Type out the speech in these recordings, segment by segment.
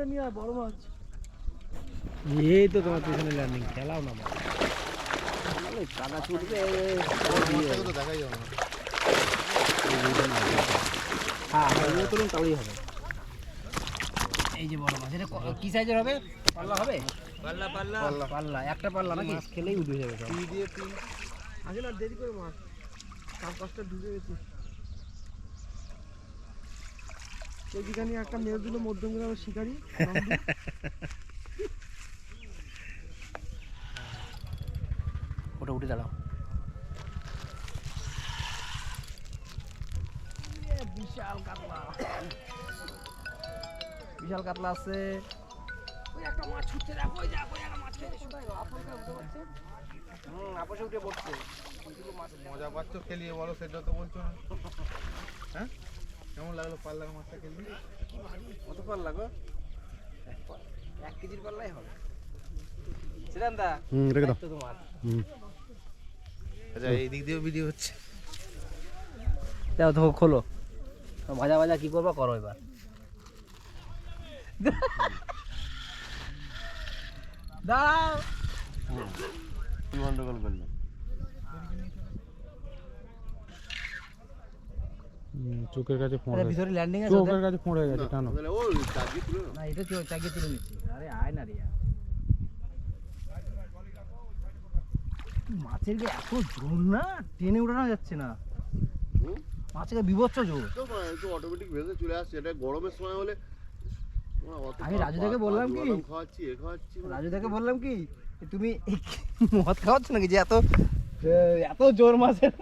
এটা নিয়ে আয় বড় মাছ। এই তো তোমার পিছনে ল্যান্ডিং খেলাও না মাছ। কাদা ছুটবে। দেখাই যাবে হ্যাঁ তুলুন তাহলেই হবে। এই যে বড় মাছ এটা ক- কি সাইজের হবে? পাল্লা হবে? পাল্লা পাল্লা। একটা পাল্লা নাকি? মাছ খেলেই উঠে যাবে দিয়ে আসলে আর দেরি করে মাছ। সাত পাঁচটা ঢুকে গেছে। এইখানে একটা মেরে দিল মধ্যম গ্রামের শিকারি। ওটা উঠে দাঁড়াও। বিশাল কাতলা। বিশাল কাতলা আছে। ওই একটা মাছ ছুটছে দেখো ওই দেখো একটা মাছ খেয়েছে হুম আপসে উঠে পড়ছে মজা পাচ্ছ খেলিয়ে বলো সেটা তো বলছো না। হ্যাঁ? কেমন লাগল পাল্লার মাছটা খেলবি কত পাল্লা গো? এক কেজির পাল্লাই হবে। সিদ্ধান্তা হুম রেখে দাও। তোমার। হুম। আচ্ছা এই দিক দিয়েও ভিডিও হচ্ছে। দাও তো খোলো। ভাজা ভাজা কি করবা করো এবার। দাঁড়াও কি গন্ডগোল করল? চোখের কাছে ফোন আরে ভিতরে ল্যান্ডিং আছে চোখের কাছে ফোন হয়ে গেছে টানো। ও চাগিয়ে তুলে না এটা তো চাকিয়ে তুলে নিচ্ছি। আরে আয় না রে মাছের যে এত জোর না? টেনে উঠানো যাচ্ছে না। মাছের গায়ে বিভৎস জোর। তো একটু অটোমেটিক ভেসে চলে আসছে। এটা গরমের সময় হলে আমি রাজুদাকে বললাম কি? খাওয়াচ্ছি এ খাওয়াচ্ছি রাজুদাকে বললাম কি তুমি মদ খাওয়াচ্ছ নাকি যে এত এত জোর মাছের?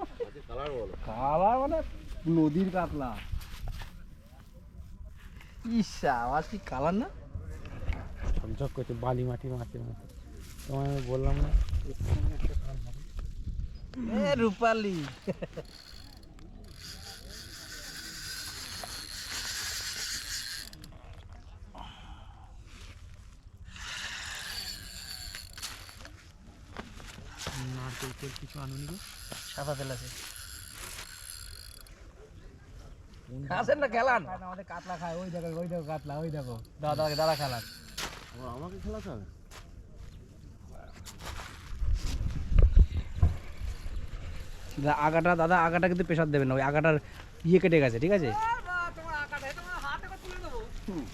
কালার বলো। কালা মানে নদীর কাতলা। ইসা আওয়াজ কি কালার না? ঝকঝক করছে বালি মাটি মাছের মতো। তোমায় আমি বললাম না। রূপালি। নারকেল তেল কিছু আনুনি গো। সাদা তেল আছে। আসেন না খেলান। আমাদের কাতলা খায়। ওই দেখো ওই দেখো কাতলা ওই দেখো। দাদা দাদা খেলান। আমাকে খেলাতে হবে আগাটা দাদা আগাটা কিন্তু প্রেশার দেবেন না ওই আগাটার ইয়ে কেটে গেছে ঠিক আছে?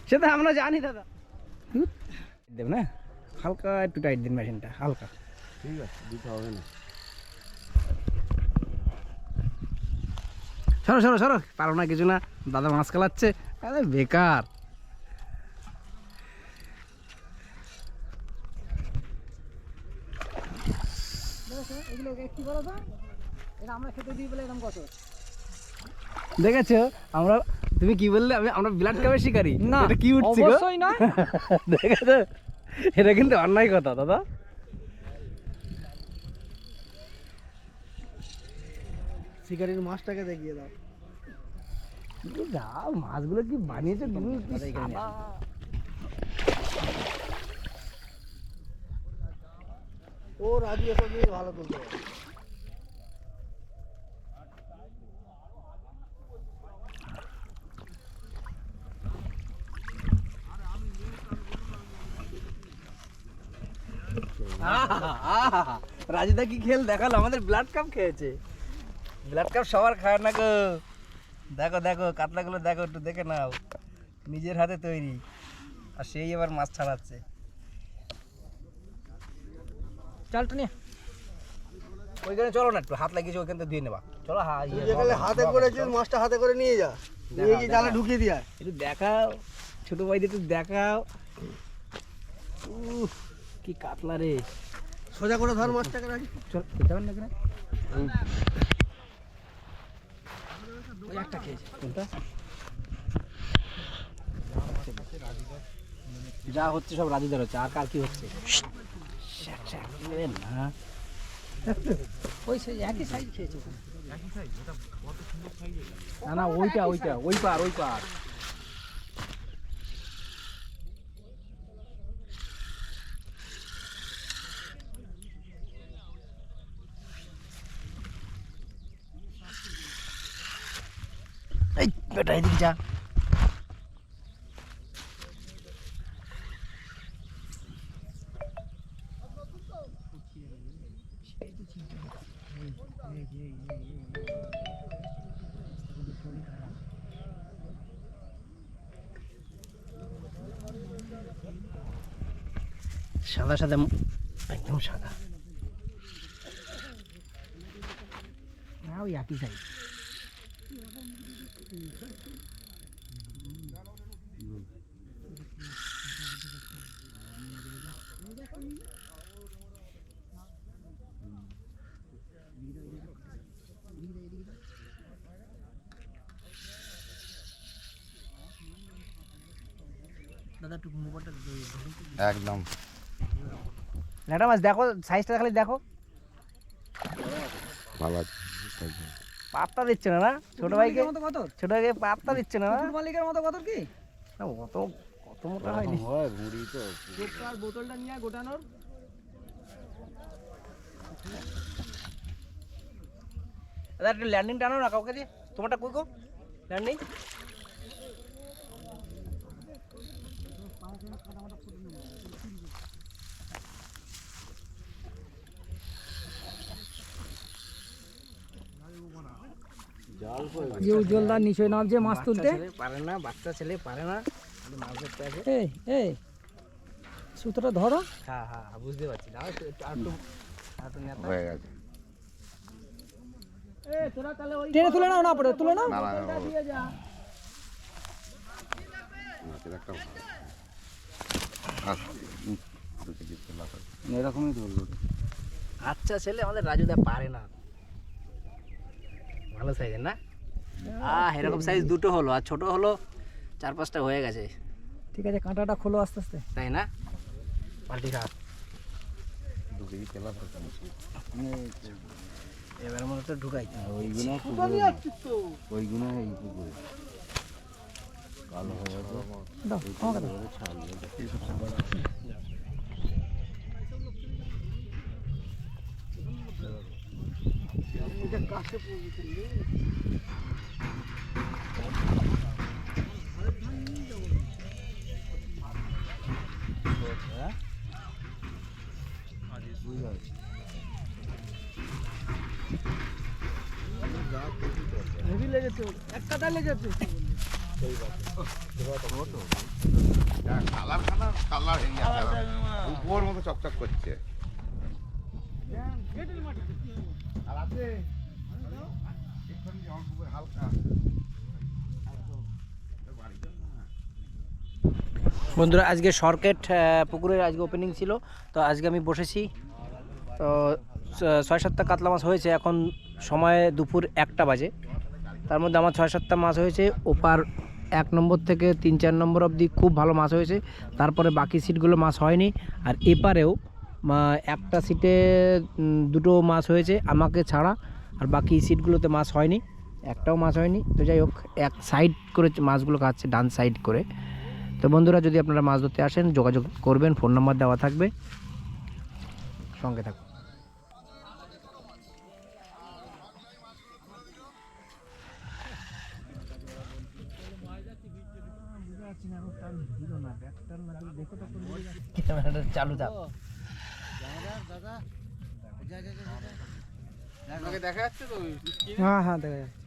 সেটা আমরা জানি দাদা। দেব না? হালকা একটু টাইট দিন মেশিনটা হালকা। ঠিক আছে দিতে হবে না। সরো সরো সরো। পারো না কিছু না। দাদা মাছ খেলাচ্ছে। আরে বেকার। দেখেছ? আমরা তুমি কি বললে? আমি আমরা ব্লাড কাপের শিকারি। না, এটা কি উঠছে? অবশ্যই নয়। দেখেছ? এটা কিন্তু অন্যায় কথা দাদা। শিকারির মাছটাকে দেখিয়ে দাও। যা মাছগুলো কি বানিয়েছে? তুমি কি ও রাজু এসব দিয়ে ভালো তুলতে রাজুদা কি খেল দেখাল? আমাদের ব্লাড কাপ খেয়েছে। ব্লাড কাপ সবার খায় না গো। দেখো দেখো কাতলাগুলো দেখো একটু দেখে নাও। নিজের হাতে তৈরি। আর সেই এবার মাছ ছাড়াচ্ছে। চালটা নিয়ে। ওইখানে চলো না একটু হাত লাগিয়েছে ওইখান থেকে দিয়ে নেবা। চলো ইয়ে, হাতে করেছিস মাছটা হাতে করে নিয়ে যা। নিয়ে গিয়ে জালে ঢুকিয়ে দিয়ে আয়। একটু দেখাও। ছোট ভাইদের একটু দেখাও। উফ, কি কাতলা রে। সোজা করে ধর মাছটাকে রাখি। চল খেতে পারেন না একটা খেয়েছে কোনটা? যা হচ্ছে সব রাজুদার হচ্ছে আর কার কি হচ্ছে? না। ওই সেই একই সাইজ খেয়েছে। না না ওইটা ওইটা ওই পার ওই পার। এদিকে যা। সাদা সাদা একদম সাদা। না ওই একই সাইজ দাদা একটু মোবাইলটা একদম। ল্যাটা মাছ দেখো সাইজটা খালি দেখো। ভালো আছে। পাত্তা দিচ্ছে না না? ছোট ভাইকে মতো কত? ছোট ভাইকে পাত্তা দিচ্ছে না না? মালিকের মতো কত কি? না, অত কত মোটা হয়নি। হয় মুড়ি তো। আর বোতলটা নিয়ে গোটানোর। দাদা একটু ল্যান্ডিং টানো না কাউকে দিয়ে। তোমারটা কই গো? ল্যান্ডিং যে উজ্জ্বলদার নিচে নামছে মাছ তুলতে পারে না বাচ্চা ছেলে পারে না মাছ ধরতে আছে এই এই সুতোটা ধরো হ্যাঁ হ্যাঁ হ্যাঁ, বুঝতে পারছি নেতা। হয়ে গেছে টেনে তুলে নাও না পড়ে তুলে নাও না না মাছের একটা এরকমই ধরবো আচ্ছা ছেলে আমাদের রাজুদা পারে না ভালো সাইজের না? আহ এরকম সাইজ দুটো হলো আর ছোট হলো চার পাঁচটা হয়ে গেছে। ঠিক আছে কাঁটাটা খোলো আস্তে আস্তে। তাই না? পাল্টি খা। এবার মনে তো ঢুকাই। ওইগুলো ওইগুলো এই পুকুরে কালো হয়ে গেছে। হেভি লেগেছে এক কাটা লেগেছে উপর মতো চকচক করছে। আর আছে। বন্ধুরা আজকে সরকেট আহ, পুকুরের আজকে ওপেনিং ছিল। তো আজকে আমি বসেছি। তো ছয় সাতটা কাতলা মাছ হয়েছে। এখন সময় দুপুর একটা বাজে। তার মধ্যে আমার ছয় সাতটা মাছ হয়েছে। ওপার এক নম্বর থেকে তিন চার নম্বর অবধি খুব ভালো মাছ হয়েছে। তারপরে বাকি সিটগুলো মাছ হয়নি। আর এপারেও একটা সিটে দুটো মাছ হয়েছে। আমাকে ছাড়া আর বাকি সিটগুলোতে মাছ হয়নি একটাও মাছ হয়নি। তো যাই হোক এক সাইড করে মাছগুলো খাচ্ছে ডান সাইড করে। তো বন্ধুরা যদি আপনারা মাছ ধরতে আসেন যোগাযোগ করবেন ফোন নাম্বার দেওয়া থাকবে। সঙ্গে থাকুন। চালু থাক দেখা যাচ্ছে তো? হ্যাঁ হ্যাঁ দেখা যাচ্ছে।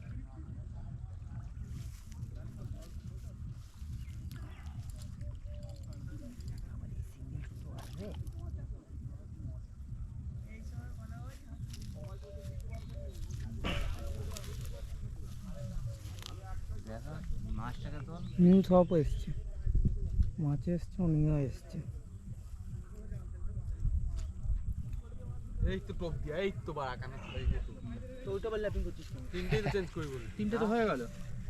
হুম সব এসছে। মাছ এসছে অনিও এসছে। এই তো টপ দিয়া এই তো বাড়া কানে এই যে তো ওইটা বললে আপনি করছিস তিনটেই তো চেঞ্জ করি বলি। তিনটে তো হয়ে গেল।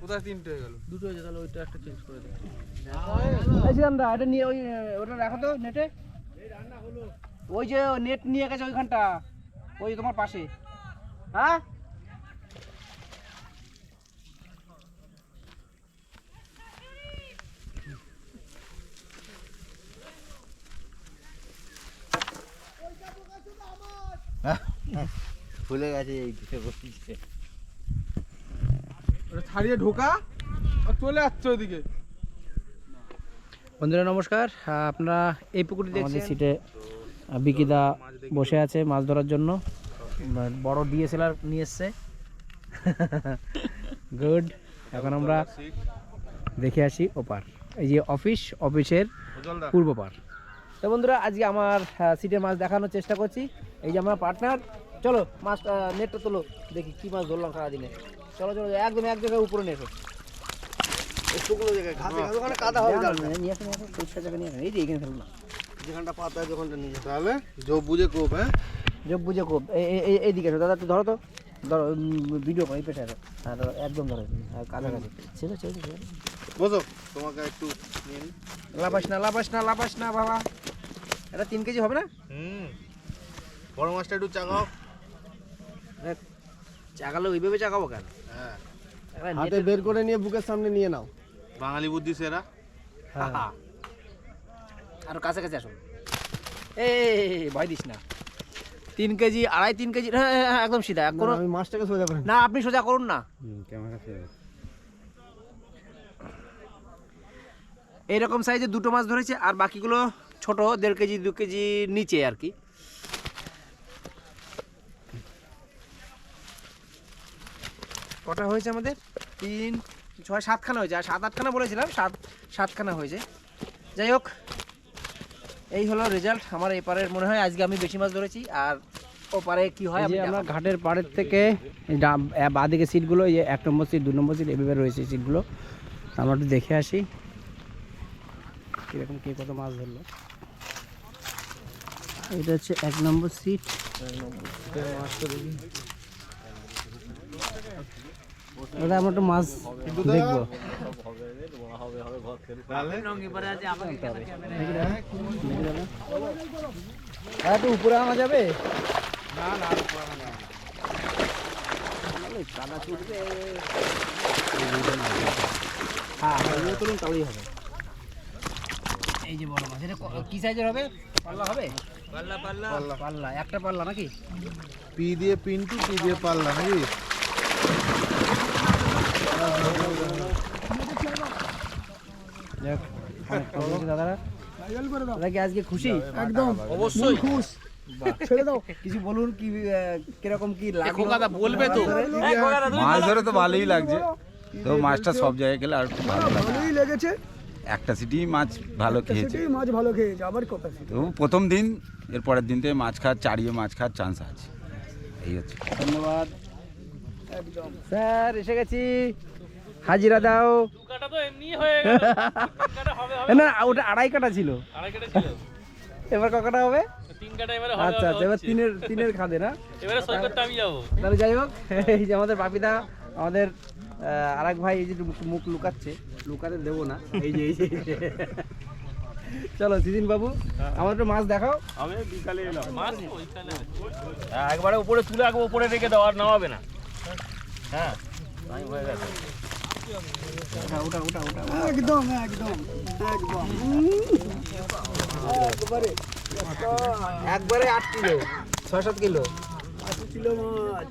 কোথায় তিনটে হয়ে গেল? দুটো হয়েছে তাহলে ওইটা একটা চেঞ্জ করে দিই দা এটা নিয়ে ওই ওটা রাখো তো নেটে ওই যে নেট নিয়ে গেছে ওইখানটা ওই তোমার পাশে। হ্যাঁ? ভুলে গেছে এই দিকে বসছে ওটা ছাড়িয়ে ঢোকা আর চলে ওইদিকে। বন্ধুরা নমস্কার। আপনারা এই পুকুরটি দেখছেন? সিটে বিকিদা বসে আছে মাছ ধরার জন্য। বড় ডিএসএলআর নিয়ে এসছে। গুড এখন আমরা দেখে আসি ওপার। এই যে অফিস অফিসের পূর্ব পার। তো বন্ধুরা আজকে আমার সিটের মাছ দেখানোর চেষ্টা করছি। এই যে আমার পার্টনার চলো মাছ আহ, নেটটা তোলো দেখি কি মাছ ধরলাম সারাদিনে। চলো চলো একদম এক জায়গায় উপরে নেটো শুকনো জায়গায় ঘাসে ঘাসে ওখানে কাদা হবে জাল নিয়ে আসুন নিয়ে পরিষ্কার জায়গা নিয়ে আসুন এই যে এখানে ফেলুন না যেখানটা পাতা হয় ওখানটা নিয়ে যাও। তাহলে যোগ বুঝে কোপ হ্যাঁ? যোগ বুঝে খুব এইদিকে এসো দাদা একটু ধরো তো। ধরো ভিডিও এই পেশে আসো। হ্যাঁ ধরো একদম ধরো। হ্যাঁ কাছাকাছি ছেড়ে ছেড়ে ছেড়ে। বসো তোমাকে একটু নিয়ে লাপাস না লাপাস না লাপাস না বাবা। এটা তিন কেজি হবে না? হুম। বড় মাছটা একটু চাগাও। চাকালে ওইভাবে চাকাবো কেন? হ্যাঁ। হাতে বের করে নিয়ে বুকের সামনে নিয়ে নাও। বাঙালি বুদ্ধি সেরা। হ্যাঁ। আরও কাছাকাছি আসুন। এই ভয় দিস না। তিন কেজি আড়াই তিন কেজি হ্যাঁ, হ্যাঁ, হ্যাঁ, একদম সিধা। কোনো আমি মাছটাকে সোজা করে না আপনি সোজা করুন না। ক্যামেরা ছেড়ে এইরকম সাইজে দুটো মাছ ধরেছে আর বাকিগুলো ছোট দেড় কেজি দু কেজি নিচে আর কি। কটা হয়েছে আমাদের? তিন ছয় সাতখানা হয়েছে। আর সাত আটখানা বলেছিলাম সাত সাতখানা হয়েছে। যাই হোক এই হলো রেজাল্ট আমার এপারের মনে হয় আজকে আমি বেশি মাছ ধরেছি। আর ওপারে কি হয় আমরা ঘাটের পাড়ের থেকে বাঁদিকে সিটগুলো এই যে এক নম্বর সিট দু নম্বর সিট এভাবে রয়েছে সিটগুলো। আমরা একটু দেখে আসি কীরকম কে কত মাছ ধরলো। এটা হচ্ছে এক নম্বর সিট। দাদা আমরা একটু মাছ দেখব। একটু উপরে আনা যাবে? হ্যাঁ হ্যাঁ তুলুন তাহলেই হবে এই যে বড় মাছ, এটা কি সাইজের হবে? পাল্লা হবে? পাল্লা পাল্লা। পাল্লা, একটা পাল্লা নাকি? পি দিয়ে পিন্টু, পি দিয়ে পাল্লা নাকি যাক অনেক কম হয়েছে দাদারা? দাদা কি আজকে খুশি? একদম। অবশ্যই। খুশ। ছেড়ে দাও। কিছু বলুন কি কীরকম কি লাগল? খোকাদা বলবে তো। মাছ ধরে তো ভালোই লাগছে। তো মাছটা সব জায়গায় গেলে আর ভালো ভালোই লেগেছে। একটা সিটি মাছ ভালো খেয়েছে। মাছ ভালো খেয়েছে আবার কথা তো প্রথম দিন এর পরের দিন থেকে মাছ খাওয়ার চারিয়ে মাছ খাওয়ার চান্স আছে। এই হচ্ছে। ধন্যবাদ। স্যার এসে গেছি। হাজিরা দাও। কাটা তো এমনি হয়ে গেল। কাটা হবে হবে। না ওটা আড়াই কাটা ছিল। আড়াই কাটা ছিল। এবার ক কাটা হবে? তিন কাটা এবারে হবে আচ্ছা আচ্ছা এবার তিনের তিনের খাদে না? এবারে সই করতে আমি যাব। তাহলে যাই হোক এই যে আমাদের বাপিদা আমাদের আহ, আরেক ভাই এই যে মুখ- মুখ লুকাচ্ছে। লুকাতে দেবো না। এই যে এই যে। চলো দিদিন বাবু আমার একটু মাছ দেখাও। মাছ ওইখানে একবারে উপরে তুলে রাখব উপরে রেখে দাও আর নামাবে না। হ্যাঁ তাই হয়ে গেছে। ওটা ওটা ওটা ওটা একদম একদম একদম। একবারে একবারে আট কিলো ছয় সাত কিলো। আশি ছিল মাছ।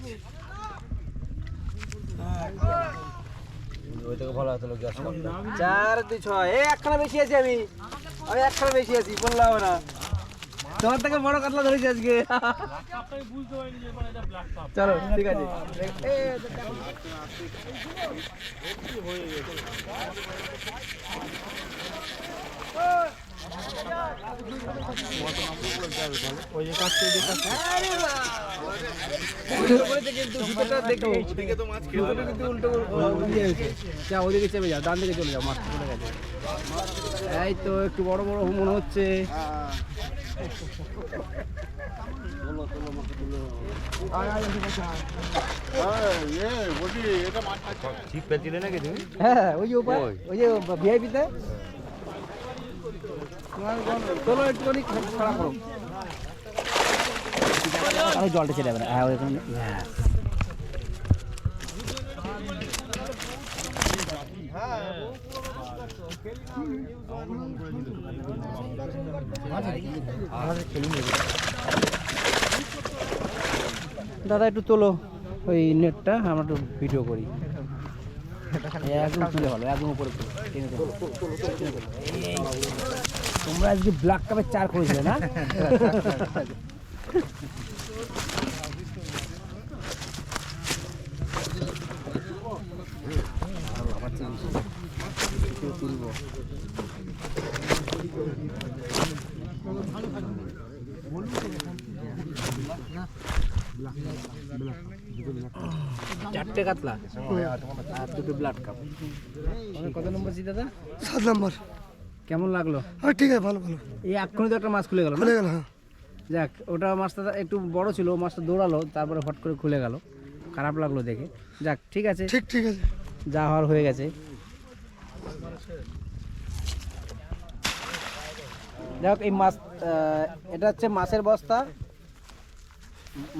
চার দুই ছয়। এই একখানা বেশি আছি আমি। আমি একখানা বেশি আছি বললাম না। তোমার থেকে বড় কাতলা ধরেছি আজকে। চলো, ঠিক আছে। ওদিকে চেপে যাও ডান দিকে চলে যাও মাছ এই তো, একটু বড় বড় মনে হচ্ছে। হ্যাঁ ওই যে উপর ওই। যে ভিআইপিতে চলো একটুখানি খাড়া করো। জলটা ছেড়ে যাবে না। হ্যাঁ ওইখানে হ্যাঁ। দাদা, একটু তোলো ওই নেটটা, আমরা একটু ভিডিও করি। একদম তুলে ভালো, একদম উপরে তোমরা আজকে ব্ল্যাক কাপের চার করেছিলে না যাচ্ছে বেশি একটু তুলবো। চারটে কাতলা? আর দুটো ব্লাড কাপ। কত নম্বর জি দাদা? সাত নাম্বার। কেমন লাগল? হ্যাঁ ঠিক আছে ভালো ভালো। এই এক্ষুনি তো একটা মাছ খুলে গেল খুলে গেল হ্যাঁ। যাক ওটা মাছটা একটু বড় ছিল মাছটা দৌড়ালো তারপরে হট করে খুলে গেল। খারাপ লাগল দেখে। যাক ঠিক আছে। ঠিক ঠিক আছে। যা হওয়ার হয়ে গেছে। যাক এই মাছ এটা হচ্ছে মাছের বস্তা।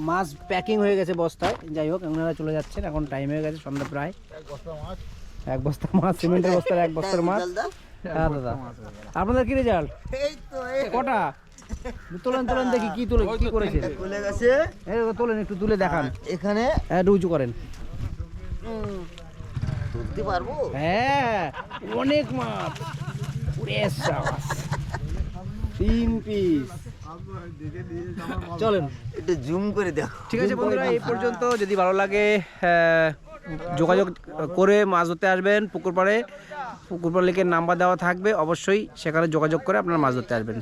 মাছ প্যাকিং হয়ে গেছে বস্তায়। যাই হোক ওনারা চলে যাচ্ছেন এখন টাইম হয়ে গেছে সন্ধ্যা প্রায়। এক বস্তা মাছ সিমেন্টের বস্তার এক বস্তার মাছ। হ্যাঁ দাদা। আপনাদের কি রেজাল্ট কটা? তোলেন তোলেন দেখি কি তুলে কি করেছে। খুলে গেছে। এই তোলেন একটু তুলে দেখান। এখানে। হ্যাঁ একটু উঁচু করেন তুলতে পারব? হ্যাঁ অনেক মাছ। তিন পিস চলেন। একটু জুম করে দেখো। ঠিক আছে বন্ধুরা এই পর্যন্ত যদি ভালো লাগে আহ, যোগাযোগ করে মাছ ধরতে আসবেন পুকুর পাড়ে। পুকুর পাড়ে লিখে নাম্বার দেওয়া থাকবে অবশ্যই সেখানে যোগাযোগ করে আপনারা মাছ ধরতে আসবেন।